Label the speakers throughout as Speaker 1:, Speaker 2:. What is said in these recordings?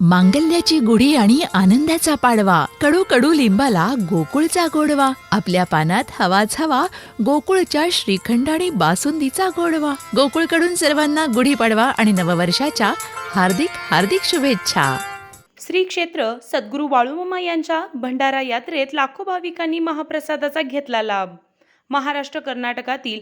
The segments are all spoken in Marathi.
Speaker 1: मांगल्याची गुढी आणि आनंदाचा पाडवा. कडू कडू लिंबाला गोकुळचा गोडवा. आपल्या पानात हवाच हवा गोकुळच्या श्रीखंड आणि बासुंदीचा गोडवा. गोकुळकडून सर्वांना गुढी पाडवा आणि नववर्षाच्या हार्दिक हार्दिक शुभेच्छा.
Speaker 2: श्री क्षेत्र सद्गुरू बाळूमामा यांच्या भंडारा यात्रेत लाखो भाविकांनी महाप्रसादाचा घेतला लाभ. महाराष्ट्र कर्नाटकातील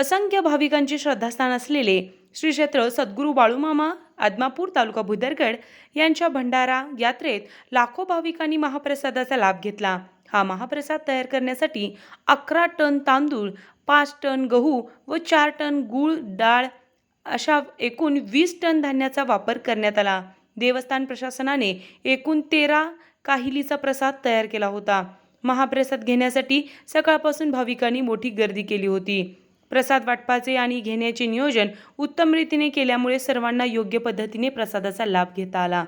Speaker 2: असंख्य भाविकांचे श्रद्धास्थान असलेले श्री क्षेत्र सद्गुरू बाळूमामा आदमापूर तालुका भुदरगड यांच्या भंडारा यात्रेत लाखो भाविकांनी महाप्रसादाचा लाभ घेतला. हा महाप्रसाद तयार करण्यासाठी अकरा टन तांदूळ पाच टन गहू व चार टन गूळ डाळ अशा एकूण वीस टन धान्याचा वापर करण्यात आला. देवस्थान प्रशासनाने एकूण तेरा काहिलीचा प्रसाद तयार केला होता. महाप्रसाद घेण्यासाठी सकाळपासून भाविकांनी मोठी गर्दी केली होती. प्रसाद वाटपाचे आणि घेण्याचे नियोजन उत्तम रीतीने केल्यामुळे सर्वांना योग्य पद्धतीने प्रसादाचा लाभ घेता आला.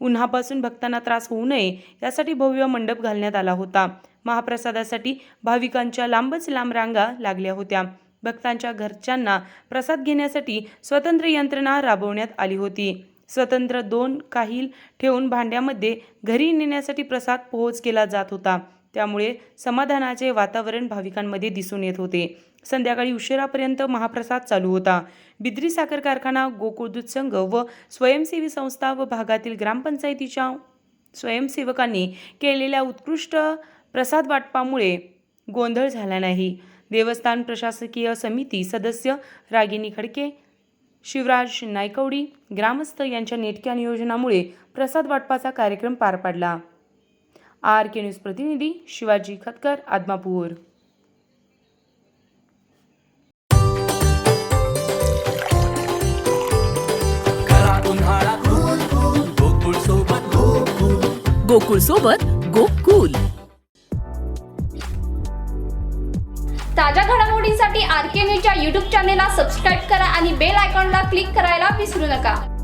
Speaker 2: उन्हापासून भक्तांना त्रास होऊ नये यासाठी भव्य मंडप घालण्यात आला होता. महाप्रसादासाठी भाविकांच्या लांबच लांब रांगा लागल्या होत्या. भक्तांच्या घरच्यांना प्रसाद घेण्यासाठी स्वतंत्र यंत्रणा राबवण्यात आली होती. स्वतंत्र दोन काहील ठेवून भांड्यामध्ये घरी नेण्यासाठी प्रसाद पोहोच केला जात होता. त्यामुळे समाधानाचे वातावरण भाविकांमध्ये दिसून येत होते. संध्याकाळी उशिरापर्यंत महाप्रसाद चालू होता. बिद्री साखर कारखाना गोकुळ दूध संघ व स्वयंसेवी संस्था व भागातील ग्रामपंचायतीच्या स्वयंसेवकांनी केलेल्या उत्कृष्ट प्रसाद वाटपामुळे गोंधळ झाला नाही. देवस्थान प्रशासकीय समिती सदस्य रागिनी खडके शिवराज नायकवडी ग्रामस्थ यांच्या नेटक्या नियोजनामुळे प्रसाद वाटपाचा कार्यक्रम पार पडला. आर के न्यूज प्रतिनिधी शिवाजी खतकर आदमापूर.
Speaker 3: करा उन्हाळा कूल कूल गोकुळ सोबत गोकुळ.
Speaker 1: गोकुळ सोबत गोकुल.
Speaker 4: ताज्या घडामोडींसाठी आर के न्यूजच्या यूट्यूब चॅनेलला सबस्क्राईब करा आणि बेल आयकॉनला क्लिक करायला विसरू नका.